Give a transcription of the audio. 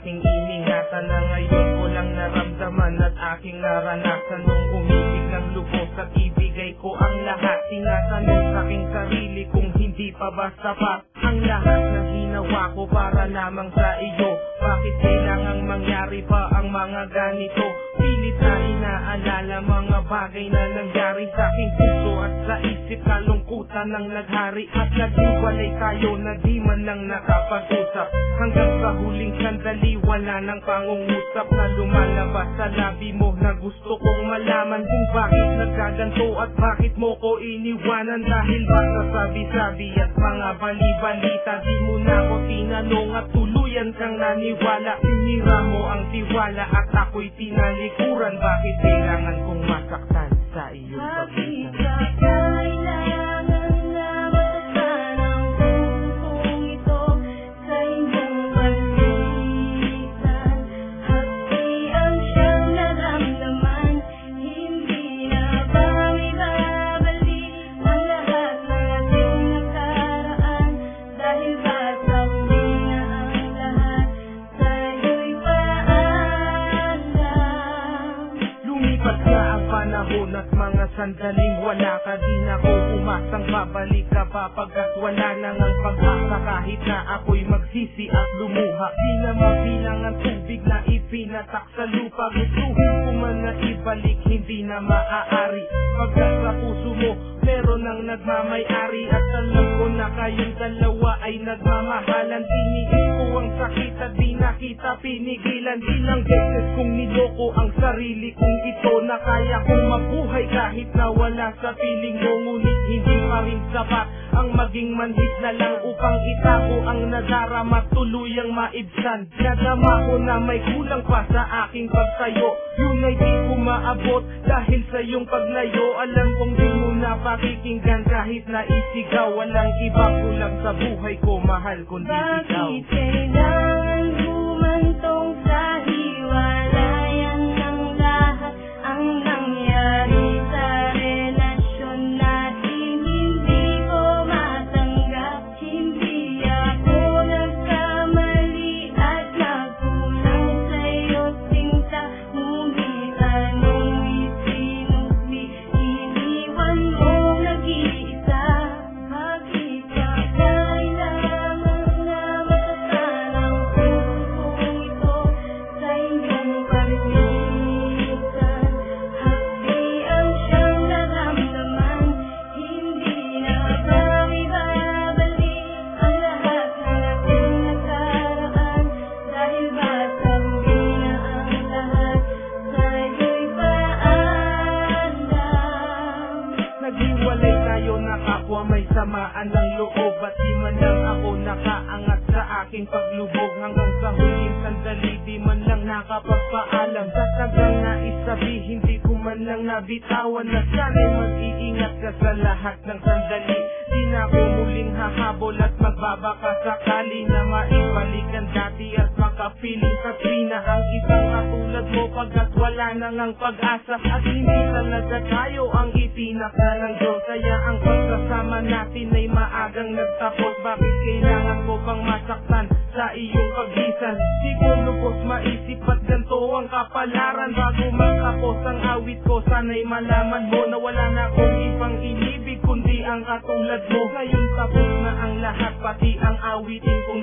aking iningatan na ngayon ko lang naramdaman at aking naranasan nung umibig ng lubos at ibigay ko ang lahat. Tinatanong sa aking sarili kung hindi pa ba sapat ang lahat na ginawa ko para lamang sa iyo. Bakit kailangang mangyari pa ang mga ganito? Pilit na inaalala mga bagay na nangyari sa aking puso At sa isip kalungkutan ng naghari At naging walay tayo na di man lang nakapag-usap. Hanggang sa huling sandali wala nang pangungusap Na lumalabas sa labi mo na gusto kong malaman Kung bakit nagkaganto at bakit mo ko iniwanan. Dahil ba sa sabi-sabi at mga bali-balita Di mo na ko tinanong at tuluyan kang naniwala Sinira mo ang tiwala at ako'y tinalikuran Bakit kailangan kong masaktan sa iyong pagitan? At mga sandaling wala ka Di na ko umasang babalik ka pa Pagkat wala nang ang pag-asa Kahit na ako'y magsisi at lumuha Di na mabilang ang tubig na ipinatak sa lupa. Gustuhin ko man na ibalik Hindi na maaari. Pagkat sa puso mo meron nang nagmamayari. At alam ko na kayong dalawa ay nagmamahalan. Tiniis ko ang sakit at di nakita pinigilan. Di lang beses ang sarili kong ito Na kaya kong mabuhay kahit na wala sa piling mo Ngunit hindi pa rin sapat ang maging manhid na lang Upang itako ang nadarama tuluyang maibsan. Nadama ko na may kulang pa sa aking pagtayo Yun ay di ko maabot dahil sa iyong paglayo Alam kong di mo na pakikinggan kahit na isigaw. Walang iba kulang sa buhay ko mahal kundi ikaw. Bakit kailangan samaan ng loob At di man lang ako nakaangat sa aking paglubog. Hanggang sa huling sandali di man lang nakapagpaalam. Sa tagang naisabi hindi ko man lang nabitawan Na sana'y mag-iingat ka sa lahat ng sandali. Di na ako muling hahabol at magbabaka sakali Na maibalik ang dati at makapiling sa trina Ang isang katulad mo pagkat wala nang ang pag-asa At hindi talaga tayo ang itinakda ng Diyos. Kaya ang pagsasama natin ay maagang nagtapos. Bakit kailangan ko bang masaktan sa iyong pagisan Di ko lubos maisip at ganito ang kapalaran. Bago matapos ang awit ko Sana'y malaman mo na wala na akong ibang inibig Kundi ang katulad mo. Ngayon tapos na ang lahat Pati ang awitin kong